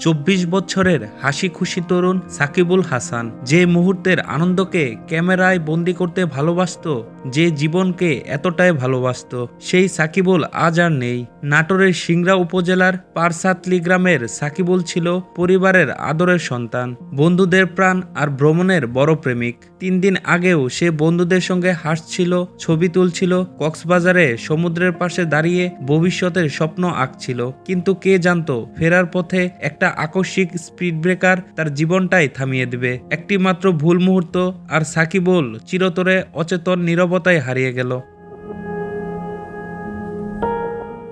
চব্বিশ বছরের হাসি খুশি তরুণ সাকিবুল হাসান যে মুহূর্তের আনন্দকে ক্যামেরায় বন্দি করতে ভালোবাসতো যে জীবনকে এতটাই ভালোবাসতো, সেই সাকিবুল আজ আর নেই। নাটোরের সিংড়া উপজেলার পারসাতলি গ্রামের সাকিবুল ছিল পরিবারের আদরের সন্তান, বন্ধুদের প্রাণ আর ভ্রমণের বড় প্রেমিক। তিন দিন আগেও সে বন্ধুদের সঙ্গে হাসছিল, ছবি তুলছিল, কক্সবাজারে সমুদ্রের পাশে দাঁড়িয়ে ভবিষ্যতের স্বপ্ন আঁকছিল। কিন্তু কে জানতো, ফেরার পথে একটা আকস্মিক স্পিড ব্রেকার তার জীবনটাই থামিয়ে দেবে। একটি মাত্র ভুল মুহূর্ত আর সাকিবুল চিরতরে অচেতন নীরবতায় হারিয়ে গেল।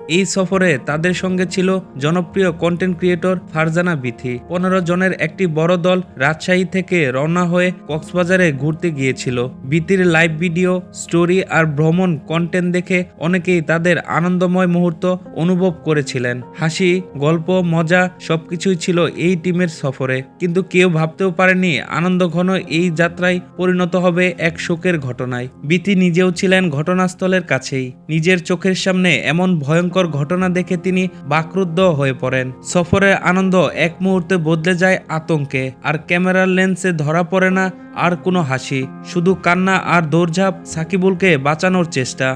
এই সফরে তাদের সঙ্গে ছিল জনপ্রিয় কন্টেন্ট ক্রিয়েটর ফারজানা বিথি। পনেরো জনের একটি বড় দল রাজশাহী থেকে রওনা হয়ে কক্সবাজারে ঘুরতে গিয়েছিল। বিথির লাইভ ভিডিও স্টোরি আর ভ্রমণ কন্টেন্ট দেখে অনেকেই তাদের আনন্দময় মুহূর্ত অনুভব করেছিলেন। হাসি, গল্প, মজা সবকিছুই ছিল এই টিমের সফরে। কিন্তু কেউ ভাবতেও পারেনি আনন্দ ঘন এই যাত্রায় পরিণত হবে এক শোকের ঘটনায়। বিথি নিজেও ছিলেন ঘটনাস্থলের কাছেই। নিজের চোখের সামনে এমন ভয়ঙ্কর ঘটনা দেখে তিনি বাকরুদ্ধ হয়ে পড়েন। সফরের আনন্দ এক মুহূর্তে বদলে যায় আতঙ্কে, আর ক্যামেরার লেন্সে ধরা পড়ে না আর কোনো হাসি। শুধু কান্না আর দৌড়ঝাঁপ সাকিবুলকে বাঁচানোর চেষ্টা।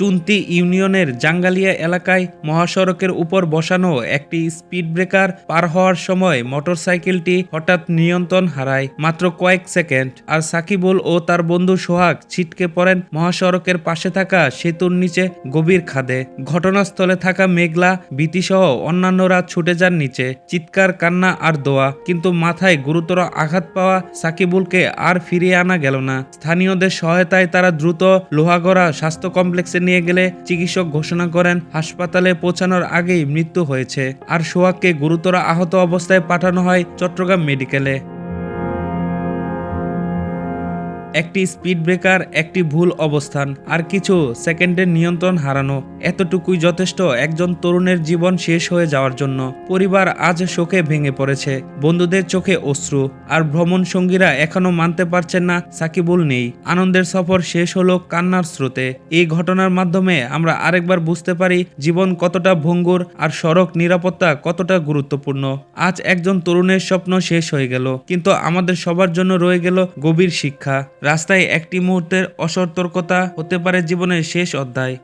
চুন্তি ইউনিয়নের জাঙ্গালিয়া এলাকায় মহাসড়কের উপর বসানো একটি স্পিড ব্রেকার পার হওয়ার সময় মোটরসাইকেলটি হঠাৎ নিয়ন্ত্রণ হারায় মাত্র কয়েক সেকেন্ড। আর সাকিবুল ও তার বন্ধু সোহাগ ছিটকে পড়েন মহাসড়কের পাশে থাকা সেতুর নিচে গভীর খাদে। ঘটনাস্থলে থাকা মেঘলা, ভীতিসহ অন্যান্যরা ছুটে যান নিচে। চিৎকার, কান্না আর দোয়া। কিন্তু মাথায় গুরুতর আঘাত পাওয়া সাকিবুলকে আর ফিরিয়ে আনা গেল না। স্থানীয়দের সহায়তায় তারা দ্রুত লোহাগড়া স্বাস্থ্য কমপ্লেক্সে নিয়ে গেলে চিকিৎসক ঘোষণা করেন, হাসপাতালে পৌঁছানোর আগেই মৃত্যু হয়েছে। আর সোহাগকে গুরুতর আহত অবস্থায় পাঠানো হয় চট্টগ্রাম মেডিকেলে। একটি স্পিড ব্রেকার একটি ভুল অবস্থান, আর কিছু সেকেন্ডের নিয়ন্ত্রণ হারানো। এতটুকুই যথেষ্ট একজন তরুণের জীবন শেষ হয়ে যাওয়ার জন্য। পরিবার আজ শোকে ভেঙে পড়েছে, বন্ধুদের চোখে অশ্রু, আর ভ্রমণ সঙ্গীরা এখনও মানতে পারছেন না, সাকিবুল নেই। আনন্দের সফর শেষ হলো কান্নার স্রোতে। এই ঘটনার মাধ্যমে আমরা আরেকবার বুঝতে পারি জীবন কতটা ভঙ্গুর আর সড়ক নিরাপত্তা কতটা গুরুত্বপূর্ণ। আজ একজন তরুণের স্বপ্ন শেষ হয়ে গেল, কিন্তু আমাদের সবার জন্য রয়ে গেল গভীর শিক্ষা। রাস্তায় একটি মুহূর্তের অসতর্কতা হতে পারে জীবনের শেষ অধ্যায়।